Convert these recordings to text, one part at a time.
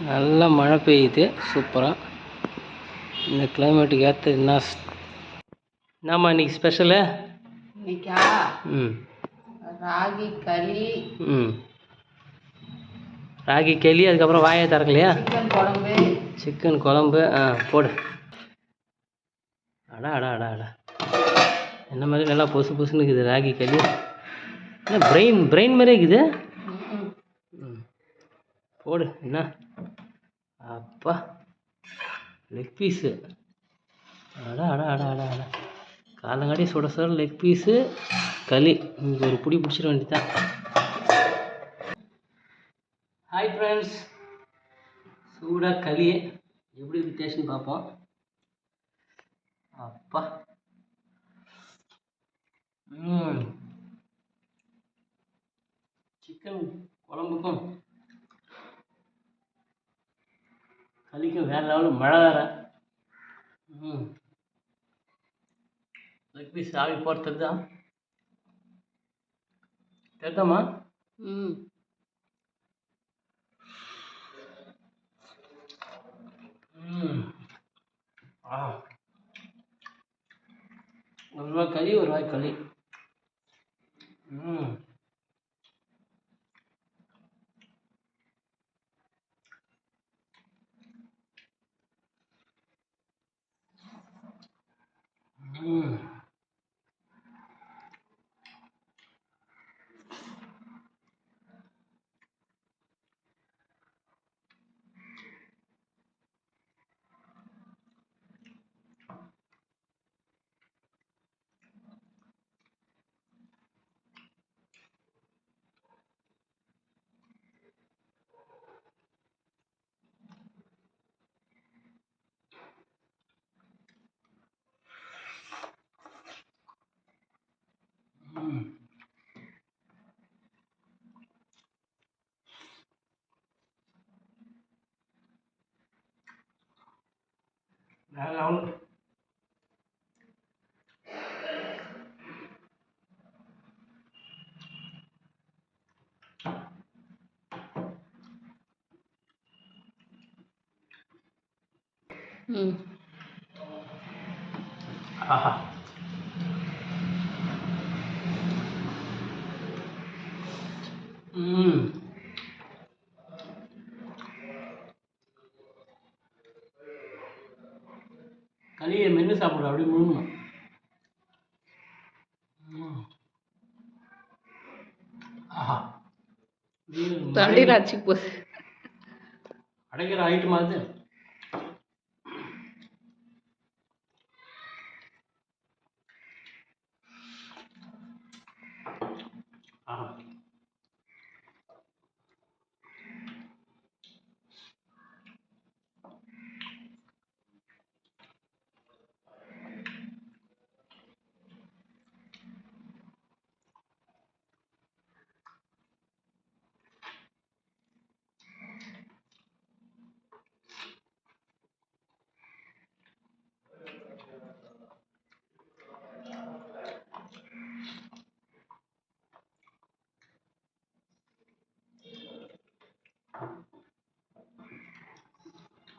நல்லா மழை பெய்யுது சூப்பராக இந்த கிளைமேட்டுக்கு ஏற்ற என்ன என்னம்மா இன்னைக்கு ஸ்பெஷலு இன்னைக்கா? ம். ராகி களி. ம். ராகி களி அதுக்கப்புறம் வாயை திறக்கலையா? சிக்கன் குழம்பு. சிக்கன் குழம்பு ஆ போடு. அடா அடா அடா அடா. என்ன மாதிரி நல்லா பொசு பொசுன்னு இருக்குது ராகி களி. என்ன பிரெயின் பிரெயின் மாதிரியே இருக்குது? போடு என்ன? அப்பா லெக் பீஸு அடா அடா அடா அடா அடா. காலங்காடி சுட சுட லெக் பீஸு களி. இங்கே ஒரு பிடி பிடிச்சிட வேண்டியதான் ஹாய் ஃப்ரெண்ட்ஸ் சூடாக களி. எப்படி இருக்கு டேஸ்ட்னு பார்ப்போம். அப்பா. ம். சிக்கன் குழம்புக்கும் களிக்கும் வேற லெவலில் மழை வேற. ம். லெக் பீஸ் ஆவி போட தெரிதா தெரிதாம்மா ம்? ஒரு ரூபாய் களி ஒரு ரூபாய் களி ம் ம் வேற லெவல் ம் ஆஹா ம் களியை மென்று சாப்பிட்ற அப்படியே முழுங்கணும். ஆஹா. இது தண்டி மழை ராச்சி போகுது அடைக்கிற ஐட்டமா அது. ஆஹா.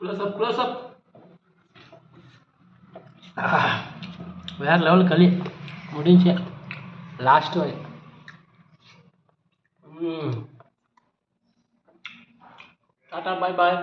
क्लोज अप क्लोज अप వేర్ లెవెల్ కలి ముడించే లాస్ట్ అది టాటా బాయ్ బాయ్